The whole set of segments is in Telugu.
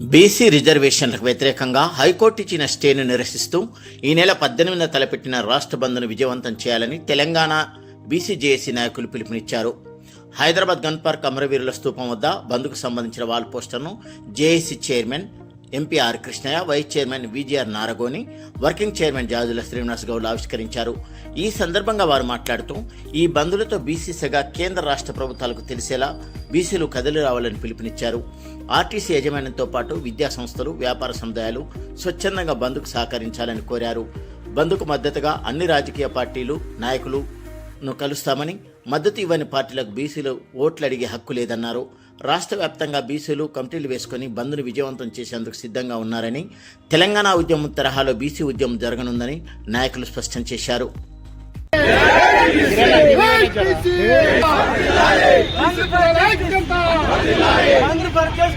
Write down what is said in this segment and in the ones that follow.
బీసీ రిజర్వేషన్లకు వ్యతిరేకంగా హైకోర్టు ఇచ్చిన స్టేను నిరసిస్తూ ఈ నెల పద్దెనిమిదిన తలపెట్టిన రాష్ట్ర బంద్ను విజయవంతం చేయాలని తెలంగాణ బీసీ జేఏసీ నాయకులు పిలుపునిచ్చారు. హైదరాబాద్ గన్ పార్క్ అమరవీరుల స్తూపం వద్ద బంద్కు సంబంధించిన వాల్ పోస్టర్ను JAC chairman MPR Krishnaiah vice chairman VGR Naragoni working chairman Jajula Srinivas Goud ఆవిష్కరించారు. ఈ సందర్భంగా వారు మాట్లాడుతూ ఈ బంధులతో బీసీ సెగ కేంద్ర రాష్ట్ర ప్రభుత్వాలకు తెలిసేలా బీసీలు కదిలి రావాలని పిలుపునిచ్చారు. ఆర్టీసీ యాజమాన్యంతో పాటు విద్యా సంస్థలు వ్యాపార సముదాయాలు స్వచ్ఛందంగా బంద్కు సహకరించాలని కోరారు. బంద్కు మద్దతుగా అన్ని రాజకీయ పార్టీలు నాయకులు ను కలుస్తామని మద్దతు ఇవ్వని పార్టీలకు బీసీలు ఓట్లు అడిగే హక్కు లేదన్నారు. రాష్ట్ర వ్యాప్తంగా బీసీలు కమిటీలు వేసుకుని బంద్ను విజయవంతం చేసేందుకు సిద్ధంగా ఉన్నారని తెలంగాణ ఉద్యమం తరహాలో బీసీ ఉద్యమం జరగనుందని నాయకులు స్పష్టం చేశారు. ఆంధ్రప్రదేశ్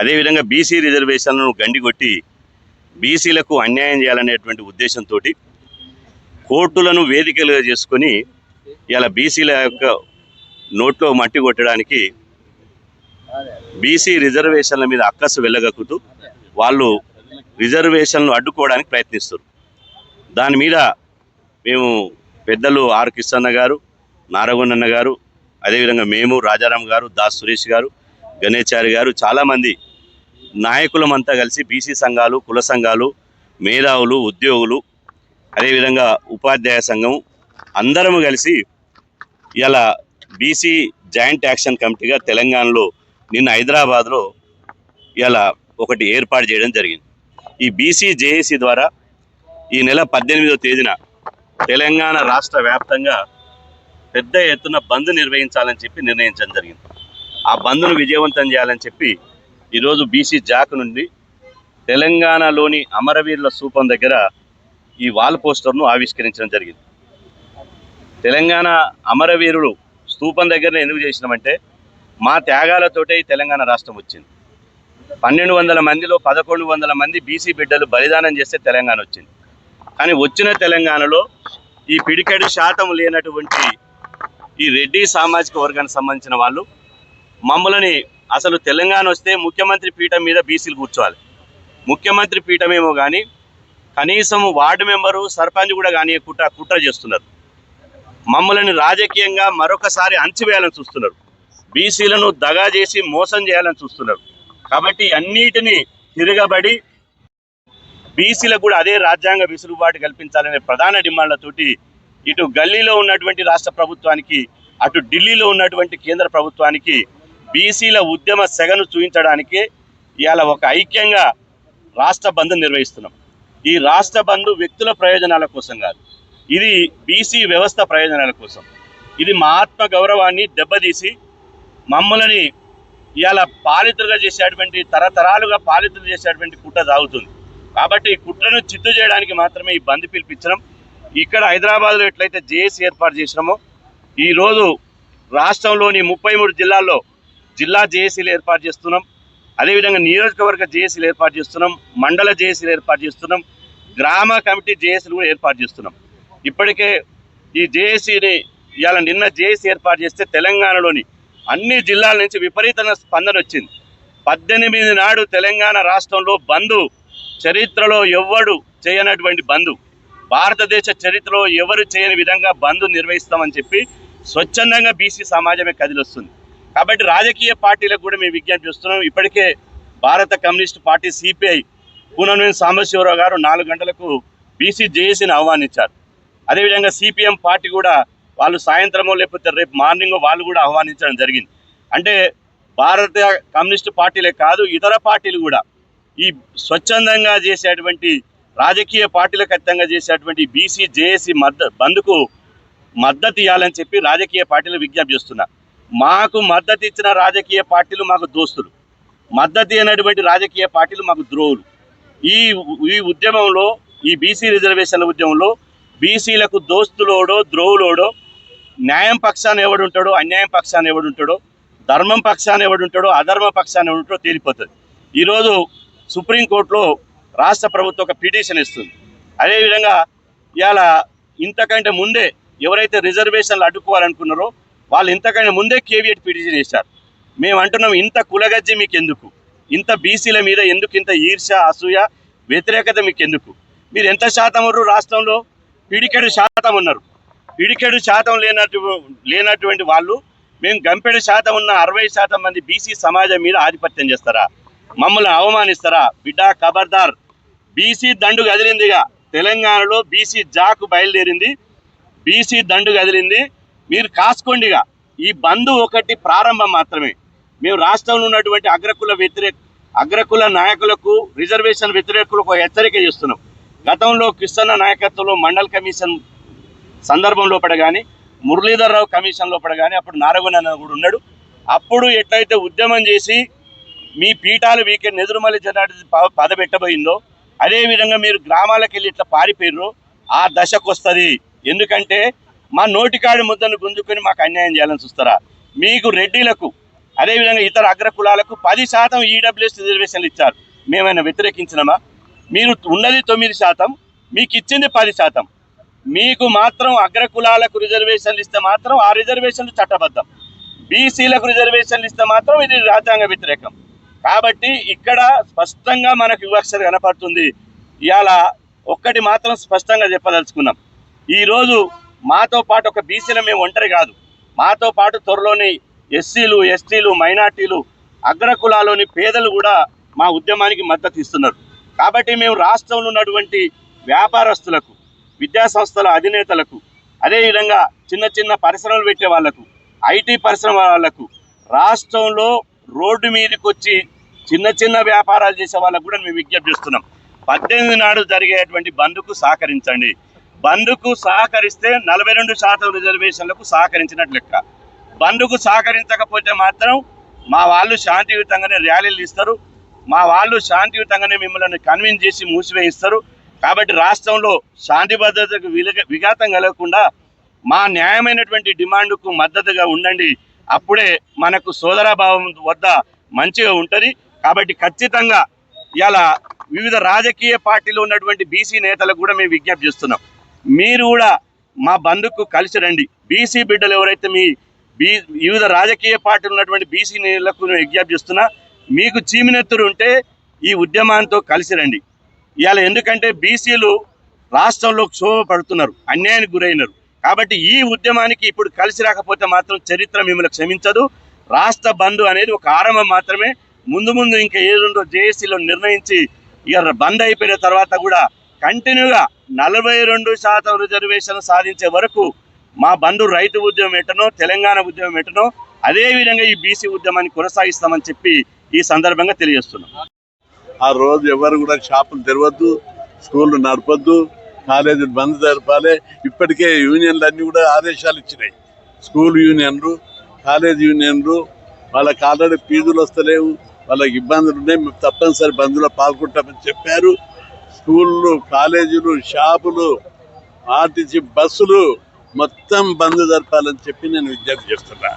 అదేవిధంగా బీసీ రిజర్వేషన్లను గండికొట్టి బీసీలకు అన్యాయం చేయాలనేటువంటి ఉద్దేశంతో కోర్టులను వేదికలుగా చేసుకొని ఇలా బీసీల యొక్క నోట్లో మట్టి కొట్టడానికి బీసీ రిజర్వేషన్ల మీద అక్కసు వెళ్ళగక్కుతూ వాళ్ళు రిజర్వేషన్లు అడ్డుకోవడానికి ప్రయత్నిస్తారు. దాని మీద మేము పెద్దలు ఆర్ కిషన్న గారు నారగొండన్న గారు అదేవిధంగా మేము రాజారాం గారు దాస్ సురేష్ గారు గణేచారి గారు చాలామంది నాయకులమంతా కలిసి బీసీ సంఘాలు కుల సంఘాలు మేధావులు ఉద్యోగులు అదేవిధంగా ఉపాధ్యాయ సంఘం అందరము కలిసి ఇలా బీసీ జాయింట్ యాక్షన్ కమిటీగా తెలంగాణలో నిన్న హైదరాబాద్లో ఇలా ఒకటి ఏర్పాటు చేయడం జరిగింది. ఈ బీసీ జేఏసీ ద్వారా ఈ నెల పద్దెనిమిదో తేదీన తెలంగాణ రాష్ట్ర వ్యాప్తంగా పెద్ద ఎత్తున బంద్ నిర్వహించాలని చెప్పి నిర్ణయించడం జరిగింది. ఆ బంద్ను విజయవంతం చేయాలని చెప్పి ఈరోజు బీసీ జాక్ నుండి తెలంగాణలోని అమరవీరుల స్థూపం దగ్గర ఈ వాల్ పోస్టర్ను ఆవిష్కరించడం జరిగింది. తెలంగాణ అమరవీరులు స్థూపం దగ్గర ఎందుకు చేసినామంటే మా త్యాగాలతోటే ఈ తెలంగాణ రాష్ట్రం వచ్చింది. పన్నెండు వందల మందిలో పదకొండు వందల మంది బీసీ బిడ్డలు బలిదానం చేస్తే తెలంగాణ వచ్చింది. కానీ వచ్చిన తెలంగాణలో ఈ పిడికెడు శాతం లేనటువంటి ఈ రెడ్డి సామాజిక వర్గానికి సంబంధించిన వాళ్ళు మమ్మల్ని అసలు తెలంగాణ వస్తే ముఖ్యమంత్రి పీఠం మీద బీసీలు కూర్చోవాలి. ముఖ్యమంత్రి పీఠమేమో కానీ కనీసం వార్డు మెంబరు సర్పంచ్ కూడా కానీ కుట్ర కుట్ర చేస్తున్నారు. మమ్మల్ని రాజకీయంగా మరొకసారి అంచివేయాలని చూస్తున్నారు. బీసీలను దగా చేసి మోసం చేయాలని చూస్తున్నారు. కాబట్టి అన్నిటినీ తిరగబడి బీసీలకు కూడా అదే రాజ్యాంగ విసులుబాటు కల్పించాలనే ప్రధాన డిమాండ్లతోటి ఇటు గల్లీలో ఉన్నటువంటి రాష్ట్ర ప్రభుత్వానికి అటు ఢిల్లీలో ఉన్నటువంటి కేంద్ర ప్రభుత్వానికి బీసీల ఉద్యమ సెగను చూపించడానికి ఇవాళ ఒక ఐక్యంగా రాష్ట్ర బంద్ నిర్వహిస్తున్నాం. ఈ రాష్ట్ర బంద్ వ్యక్తుల ప్రయోజనాల కోసం కాదు ఇది బీసీ వ్యవస్థ ప్రయోజనాల కోసం. ఇది మా ఆత్మ గౌరవాన్ని దెబ్బతీసి మమ్మల్ని ఇవాళ పాలితులుగా చేసేటువంటి తరతరాలుగా పాలితులు చేసేటువంటి కుట్ర సాగుతుంది కాబట్టి ఈ కుట్రను చిత్తు చేయడానికి మాత్రమే ఈ బంద్ పిలిపించడం ఇక్కడ హైదరాబాద్లో ఎట్లయితే జేఏసీ ఏర్పాటు చేసినామో ఈరోజు రాష్ట్రంలోని ముప్పై మూడు జిల్లాల్లో జిల్లా జేఏసీలు ఏర్పాటు చేస్తున్నాం. అదేవిధంగా నియోజకవర్గ జేఏసీలు ఏర్పాటు చేస్తున్నాం. మండల జేఏసీలు ఏర్పాటు చేస్తున్నాం. గ్రామ కమిటీ జేఏసీలు కూడా ఏర్పాటు చేస్తున్నాం. ఇప్పటికే ఈ జేఏసీని ఇవాళ నిన్న జేఏసీ ఏర్పాటు చేస్తే తెలంగాణలోని అన్ని జిల్లాల నుంచి విపరీతమైన స్పందన వచ్చింది. పద్దెనిమిది నాడు తెలంగాణ రాష్ట్రంలో బంధు చరిత్రలో ఎవ్వడు చేయనటువంటి బంధు భారతదేశ చరిత్రలో ఎవరు చేయని విధంగా బంధు నిర్వహిస్తామని చెప్పి స్వచ్ఛందంగా బీసీ సమాజమే కదిలొస్తుంది. కాబట్టి రాజకీయ పార్టీలకు కూడా మేము విజ్ఞప్తి చేస్తున్నాం. ఇప్పటికే భారత communist party C P I Poonaveni Sambasiva Rao గారు నాలుగు గంటలకు బీసీ జేఏసీని ఆహ్వానించారు. అదేవిధంగా సిపిఎం పార్టీ కూడా వాళ్ళు సాయంత్రమో లేకపోతే రేపు మార్నింగ్ వాళ్ళు కూడా ఆహ్వానించడం జరిగింది. అంటే భారత కమ్యూనిస్ట్ పార్టీలే కాదు ఇతర పార్టీలు కూడా ఈ స్వచ్ఛందంగా చేసేటువంటి రాజకీయ పార్టీలకు అత్యంగా చేసేటువంటి బీసీ జేఏసీ మద్ద బంద్కు మద్దతు ఇవ్వాలని చెప్పి రాజకీయ పార్టీలు విజ్ఞప్తి చేస్తున్నారు మాకు మద్దతు ఇచ్చిన రాజకీయ పార్టీలు మాకు దోస్తులు. మద్దతు అయినటువంటి రాజకీయ పార్టీలు మాకు ద్రోవులు ఈ ఈ ఉద్యమంలో ఈ బీసీ రిజర్వేషన్ల ఉద్యమంలో బీసీలకు దోస్తులోడో ద్రోవులోడో న్యాయం పక్షాన్ని ఎవడుంటాడో అన్యాయం పక్షాన్ని ఎవడుంటాడో ధర్మం పక్షాన్ని ఎవడుంటాడో అధర్మ పక్షాన్ని ఎవడుంటాడో తేలిపోతుంది. ఈరోజు సుప్రీంకోర్టులో రాష్ట్ర ప్రభుత్వం ఒక పిటిషన్ ఇస్తుంది. అదేవిధంగా ఇవాళ ఇంతకంటే ముందే ఎవరైతే రిజర్వేషన్లు అడ్డుకోవాలనుకున్నారో వాళ్ళు ఇంతకంటే ముందే కేవీఎట్ పిటిషన్ చేశారు. మేము అంటున్నాం ఇంత కులగజ్జి మీకు ఎందుకు ఇంత బీసీల మీద ఎందుకు ఇంత ఈర్ష అసూయ వ్యతిరేకత మీకు ఎందుకు మీరు ఎంత శాతం ఉన్నారు రాష్ట్రంలో? పిడికెడు శాతం ఉన్నారు. పిడికెడు శాతం లేనటు లేనటువంటి వాళ్ళు మేము గంపెడు శాతం ఉన్న అరవై శాతం మంది బీసీ సమాజం మీద ఆధిపత్యం చేస్తారా? మమ్మల్ని అవమానిస్తారా? బిడ్డ ఖబర్దార్. బీసీ దండు కదిలిందిగా. తెలంగాణలో బీసీ జాకు బయలుదేరింది. బీసీ దండు కదిలింది. మీరు కాసుకోండిగా. ఈ బంద్ ఒకటి ప్రారంభం మాత్రమే. మేము రాష్ట్రంలో ఉన్నటువంటి అగ్రకుల వ్యతిరేక అగ్రకుల నాయకులకు రిజర్వేషన్ వ్యతిరేకులకు హెచ్చరిక చేస్తున్నాం. గతంలో కృష్ణన్న నాయకత్వంలో మండల్ కమిషన్ సందర్భం లోపల కానీ మురళీధర్రావు కమిషన్ లోపల కానీ అప్పుడు నారగొండ కూడా ఉన్నాడు. అప్పుడు ఎట్లయితే ఉద్యమం చేసి మీ పీఠాలు వీకెండ్ నెదురుమల్లి జనార్ది ప- పదబెట్టబోయిందో అదేవిధంగా మీరు గ్రామాలకు వెళ్ళి ఇట్లా పారిపోయిర్రు ఆ దశకు వస్తుంది ఎందుకంటే మా నోటికాడి ముద్దను గుంజుకొని మాకు అన్యాయం చేయాలని చూస్తారా? మీకు రెడ్డిలకు అదేవిధంగా ఇతర అగ్ర కులాలకు పది శాతం ఈడబ్ల్యూఎస్ రిజర్వేషన్లు ఇచ్చారు. మేమైనా వ్యతిరేకించినమా? మీరు ఉన్నది తొమ్మిది శాతం మీకు ఇచ్చింది పది శాతం. మీకు మాత్రం అగ్ర కులాలకు రిజర్వేషన్లు ఇస్తే మాత్రం ఆ రిజర్వేషన్లు చట్టబద్ధం. బీసీలకు రిజర్వేషన్లు ఇస్తే మాత్రం ఇది రాజ్యాంగ వ్యతిరేకం. కాబట్టి ఇక్కడ స్పష్టంగా మనకు వివక్ష కనపడుతుంది. ఇవాళ ఒక్కటి మాత్రం స్పష్టంగా చెప్పదలుచుకున్నాం. ఈరోజు మాతో పాటు ఒక బీసీలో మేము ఒంటరి కాదు. మాతో పాటు త్వరలోని ఎస్సీలు ఎస్టీలు మైనార్టీలు అగ్రకులాలోని పేదలు కూడా మా ఉద్యమానికి మద్దతు ఇస్తున్నారు. కాబట్టి మేము రాష్ట్రంలో ఉన్నటువంటి వ్యాపారస్తులకు విద్యా సంస్థల అధినేతలకు అదేవిధంగా చిన్న చిన్న పరిశ్రమలు పెట్టే వాళ్ళకు ఐటీ పరిశ్రమ వాళ్ళకు రాష్ట్రంలో రోడ్డు మీదకి వచ్చి చిన్న చిన్న వ్యాపారాలు చేసే వాళ్ళకు కూడా మేము విజ్ఞప్తి చేస్తున్నాం. పద్దెనిమిది నాడు జరిగేటువంటి బంద్కు సహకరించండి. బంద్కు సహకరిస్తే నలభై రెండు శాతం రిజర్వేషన్లకు సహకరించినట్లు లెక్క. బంద్కు సహకరించకపోతే మాత్రం మా వాళ్ళు శాంతియుతంగానే ర్యాలీలు ఇస్తారు. మా వాళ్ళు శాంతియుతంగానే మిమ్మల్ని కన్విన్స్ చేసి మూసివేయిస్తారు. కాబట్టి రాష్ట్రంలో శాంతి భద్రతకు విఘాతం కలగకుండా మా న్యాయమైనటువంటి డిమాండ్కు మద్దతుగా ఉండండి. అప్పుడే మనకు సోదరాభావం వద్ద మంచిగా ఉంటుంది. కాబట్టి ఖచ్చితంగా ఇలా వివిధ రాజకీయ పార్టీలు ఉన్నటువంటి బీసీ నేతలకు కూడా మేము విజ్ఞప్తి చేస్తున్నాం. మీరు కూడా మా బంధుకు కలిసి రండి. బీసీ బిడ్డలు ఎవరైతే మీ బీ వివిధ రాజకీయ పార్టీలు ఉన్నటువంటి బీసీ నేలకు నేను విజ్ఞప్తి చేస్తున్నా మీకు చీమినెత్తురు ఉంటే ఈ ఉద్యమాంతో కలిసి రండి. ఇవాళ ఎందుకంటే బీసీలు రాష్ట్రంలో క్షోభ పడుతున్నారు అన్యాయానికి గురైనారు. కాబట్టి ఈ ఉద్యమానికి ఇప్పుడు కలిసి రాకపోతే మాత్రం చరిత్ర మిమ్మల్ని క్షమించదు. రాష్ట్ర బంధు అనేది ఒక ఆరంభం మాత్రమే. ముందు ముందు ఇంకా ఏదుందో జేఏసీలో నిర్ణయించి ఇక బంద్ అయిపోయిన తర్వాత కూడా కంటిన్యూగా నలభై రెండు శాతం రిజర్వేషన్ సాధించే వరకు మా బంధు రైతు ఉద్యమం ఎటనో తెలంగాణ ఉద్యమం ఎటనో అదే విధంగా ఈ బీసీ ఉద్యమాన్ని కొనసాగిస్తామని చెప్పి ఈ సందర్భంగా తెలియజేస్తున్నాం. ఆ రోజు ఎవరు కూడా షాపులు తెరవద్దు స్కూళ్ళు నడపద్దు కాలేజీలు బంద్ జరపాలి. ఇప్పటికే యూనియన్లు అన్నీ కూడా ఆదేశాలు ఇచ్చినాయి. స్కూల్ యూనియన్లు కాలేజ్ యూనియన్లు వాళ్ళకి ఆల్రెడీ ఫీజులు వస్తలేవు వాళ్ళకి ఇబ్బందులు ఉన్నాయి మేము తప్పనిసరి బంద్లో పాల్గొంటామని చెప్పారు. స్కూళ్ళు కాలేజీలు షాపులు ఆర్టీసీ బస్సులు మొత్తం బంద్ జరపాలని చెప్పి నేను విజ్ఞప్తి చేస్తున్నా.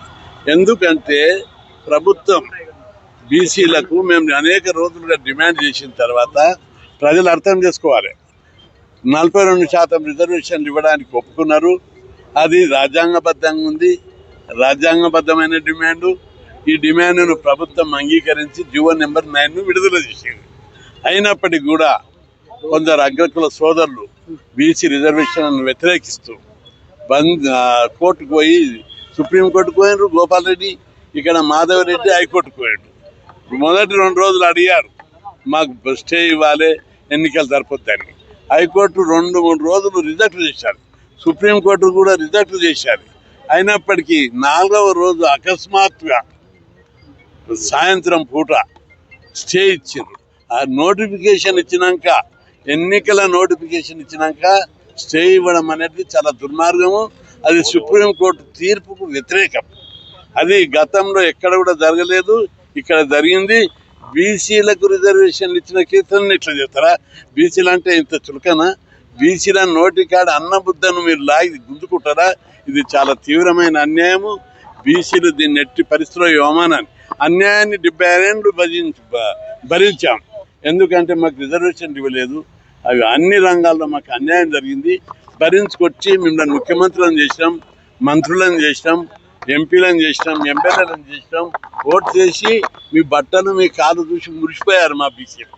ఎందుకంటే ప్రభుత్వం బీసీలకు మేము అనేక రోజులుగా డిమాండ్ చేసిన తర్వాత ప్రజలు అర్థం చేసుకోవాలి. నలభై రెండు శాతం రిజర్వేషన్లు ఇవ్వడానికి ఒప్పుకున్నారు. అది రాజ్యాంగబద్ధంగా ఉంది. రాజ్యాంగబద్ధమైన డిమాండు. ఈ డిమాండ్ను ప్రభుత్వం అంగీకరించి జీవో నెంబర్ నైన్ను విడుదల చేసింది. అయినప్పటికీ కూడా కొందరు అగ్రకుల సోదరులు బీసీ రిజర్వేషన్లను వ్యతిరేకిస్తూ బంద్ కోర్టుకు పోయి సుప్రీంకోర్టుకు పోయినారు గోపాల్ రెడ్డి ఇక్కడ మాధవరెడ్డి హైకోర్టుకు పోయాడు. మొదటి రెండు రోజులు అడిగారు మాకు స్టే ఇవ్వాలి ఎన్నికలు జరపొద్దని. హైకోర్టు రెండు మూడు రోజులు రిజెక్ట్ చేశారు. సుప్రీంకోర్టు కూడా రిజెక్ట్ చేశారు. అయినప్పటికీ నాలుగవ రోజు అకస్మాత్తుగా సాయంత్రం పూట స్టే ఇచ్చారు ఆ నోటిఫికేషన్ ఇచ్చినాక ఎన్నికల నోటిఫికేషన్ ఇచ్చినాక స్టే ఇవ్వడం అనేది చాలా దుర్మార్గము. అది సుప్రీంకోర్టు తీర్పుకు వ్యతిరేకం. అది గతంలో ఎక్కడ కూడా జరగలేదు ఇక్కడ జరిగింది. బీసీలకు రిజర్వేషన్లు ఇచ్చిన కీర్తనని ఇట్లా చెప్తారా బీసీలు అంటే ఇంత చులకనా? బీసీల నోటికాడ అన్నబుద్ధను మీరు లాగి గుంజుకుంటారా? ఇది చాలా తీవ్రమైన అన్యాయము. బీసీలు దీన్ని ఎట్టి పరిస్థితిలో అవమానాన్ని. అన్యాయాన్ని డెబ్బై ఏళ్ళు భజించి భ- భరించాం. ఎందుకంటే మాకు రిజర్వేషన్ ఇవ్వలేదు. అవి అన్ని రంగాల్లో మాకు అన్యాయం జరిగింది. భరించుకొచ్చి మిమ్మల్ని ముఖ్యమంత్రులను చేసినాం మంత్రులను చేసినాం ఎంపీలను చేసినాం ఎమ్మెల్యేలను చేసినాం ఓటు చేసి మీ బట్టను మీ కాలు చూసి మురిసిపోయారు మా బీసీలు.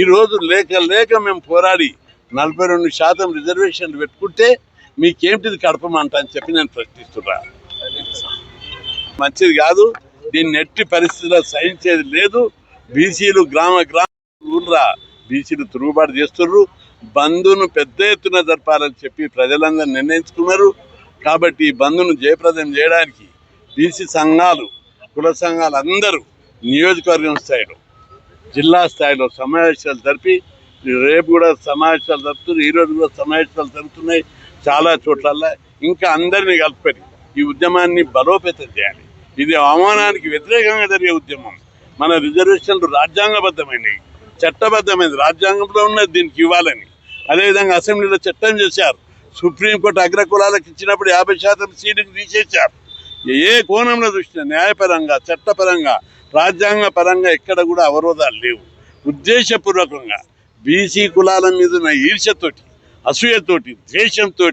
ఈరోజు లేక లేక మేము పోరాడి నలభై రెండు శాతం రిజర్వేషన్లు పెట్టుకుంటే మీకేమిటిది కడపమంట అని చెప్పి నేను ప్రశ్నిస్తున్నా. మంచిది కాదు దీన్ని ఎట్టి పరిస్థితుల్లో సహించేది లేదు. బీసీలు గ్రామ గ్రామ ఊర్రా బీసీలు తిరుగుబాటు చేస్తున్నారు బంధును పెద్ద ఎత్తున జరపాలని చెప్పి ప్రజలందరూ నిర్ణయించుకున్నారు. కాబట్టి ఈ బంధును జయప్రదం చేయడానికి బీసీ సంఘాలు కుల సంఘాలు అందరూ నియోజకవర్గం స్థాయిలో జిల్లా స్థాయిలో సమావేశాలు జరిపి రేపు కూడా సమావేశాలు జరుపుతున్నారు. ఈ రోజు కూడా సమావేశాలు జరుగుతున్నాయి చాలా చోట్లల్లో. ఇంకా అందరినీ కలుపుకొని ఈ ఉద్యమాన్ని బలోపేతం చేయాలి. ఇది అవమానానికి వ్యతిరేకంగా జరిగే ఉద్యమం. మన రిజర్వేషన్లు రాజ్యాంగబద్ధమైనవి. చట్టబద్ధమైనది రాజ్యాంగంలో ఉన్నది దీనికి ఇవ్వాలని. అదేవిధంగా అసెంబ్లీలో చట్టం చేశారు. సుప్రీంకోర్టు అగ్ర కులాలకు ఇచ్చినప్పుడు యాభై శాతం సీటుకు తీసేశారు. ఏ కోణంలో చూసినా న్యాయపరంగా చట్టపరంగా రాజ్యాంగ పరంగా ఎక్కడ కూడా అవరోధాలు లేవు. ఉద్దేశపూర్వకంగా బీసీ కులాల మీద ఉన్న ఈర్ష్యతోటి అసూయతోటి ద్వేషంతో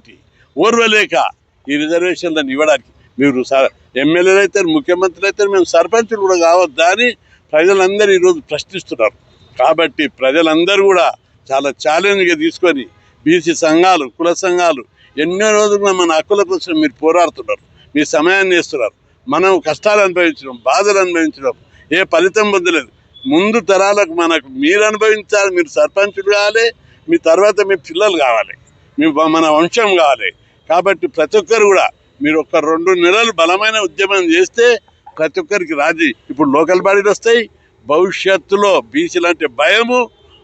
ఓర్వలేక ఈ రిజర్వేషన్లను ఇవ్వడానికి మీరు స- ఎమ్మెల్యేలు అయితే ముఖ్యమంత్రులు అయితే మేము సర్పంచులు కూడా కావద్దా అని ప్రజలందరూ ఈరోజు ప్రశ్నిస్తున్నారు. కాబట్టి ప్రజలందరూ కూడా చాలా ఛాలెంజ్గా తీసుకొని బీసీ సంఘాలు కుల సంఘాలు ఎన్నో రోజులుగా మన హక్కుల కోసం మీరు పోరాడుతున్నారు. మీ సమయాన్ని ఇస్తున్నారు మనం కష్టాలు అనుభవించడం బాధలు అనుభవించడం ఏ ఫలితం పొందలేదు. ముందు తరాలకు మనకు మీరు అనుభవించాలి మీరు సర్పంచులు కావాలి మీ తర్వాత మీ పిల్లలు కావాలి మీ మన వంశం కావాలి. కాబట్టి ప్రతి ఒక్కరు కూడా మీరు ఒక రెండు నెలలు బలమైన ఉద్యమం చేస్తే ప్రతి ఒక్కరికి రాజీ. ఇప్పుడు లోకల్ బాడీలు వస్తాయి భవిష్యత్తులో బీసీలు అంటే భయము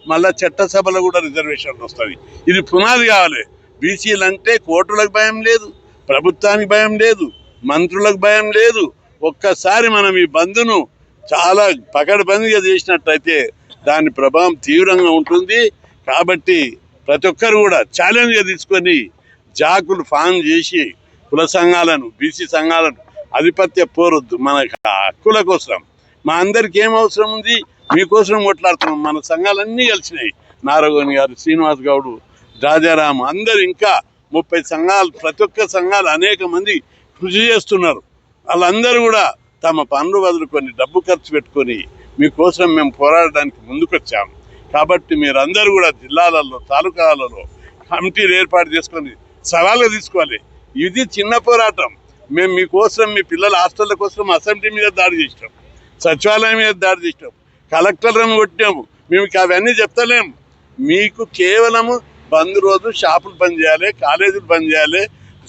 మళ్ళా చట్టసభలో కూడా రిజర్వేషన్లు వస్తుంది. ఇది పునాది కావాలి. బీసీలు అంటే కోర్టులకు భయం లేదు ప్రభుత్వానికి భయం లేదు మంత్రులకు భయం లేదు. ఒక్కసారి మనం ఈ బంధును చాలా పకడ్బందీగా చేసినట్టయితే దాని ప్రభావం తీవ్రంగా ఉంటుంది. కాబట్టి ప్రతి ఒక్కరు కూడా ఛాలెంజ్గా తీసుకొని జాకులు ఫామ్ చేసి కుల సంఘాలను బీసీ సంఘాలను ఆధిపత్య పోరొద్దు. మన హక్కుల కోసం మా అందరికి ఏం అవసరం ఉంది? మీకోసం కొట్లాడుతున్నాం మన సంఘాలన్నీ కలిసినాయి. నారగోని గారు శ్రీనివాస్ గౌడు రాజారాం అందరు ఇంకా ముప్పై సంఘాలు ప్రతి ఒక్క సంఘాలు అనేక మంది కృషి చేస్తున్నారు. వాళ్ళందరూ కూడా తమ పనులు వదులుకొని డబ్బు ఖర్చు పెట్టుకొని మీకోసం మేము పోరాడడానికి ముందుకొచ్చాము కాబట్టి మీరందరూ కూడా జిల్లాలలో తాలూకాలలో కమిటీలు ఏర్పాటు చేసుకొని సవాలుగా తీసుకోవాలి. ఇది చిన్న పోరాటం. మేము మీకోసం మీ పిల్లల హాస్టళ్ళ కోసం అసెంబ్లీ మీద దాడి చేసినాం. సచివాలయం మీద దాడి తీసినాము కలెక్టర్లను కొట్టాము మేము అవన్నీ చెప్తలేము మీకు కేవలము బంద్ రోజు షాపులు బంద్ చేయాలి కాలేజీలు బంద్ చేయాలి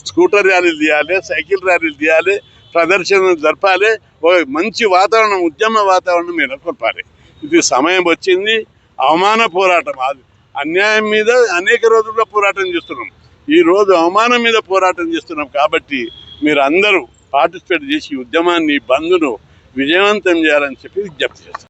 స్కూటర్ ర్యాలీలు తీయాలి సైకిల్ ర్యాలీలు తీయాలి ప్రదర్శనలు జరపాలి ఒక మంచి వాతావరణం ఉద్యమ వాతావరణం మీద కొలపాలి ఇది సమయం వచ్చింది. అవమాన పోరాటం అది. అన్యాయం మీద అనేక రోజుల్లో పోరాటం చేస్తున్నాం. ఈ రోజు అవమానం మీద పోరాటం చేస్తున్నాం కాబట్టి మీరు అందరూ పార్టిసిపేట్ చేసి ఉద్యమాన్ని బంద్ను విజయవంతం చేయాలని చెప్పి విజ్ఞప్తి చేస్తాను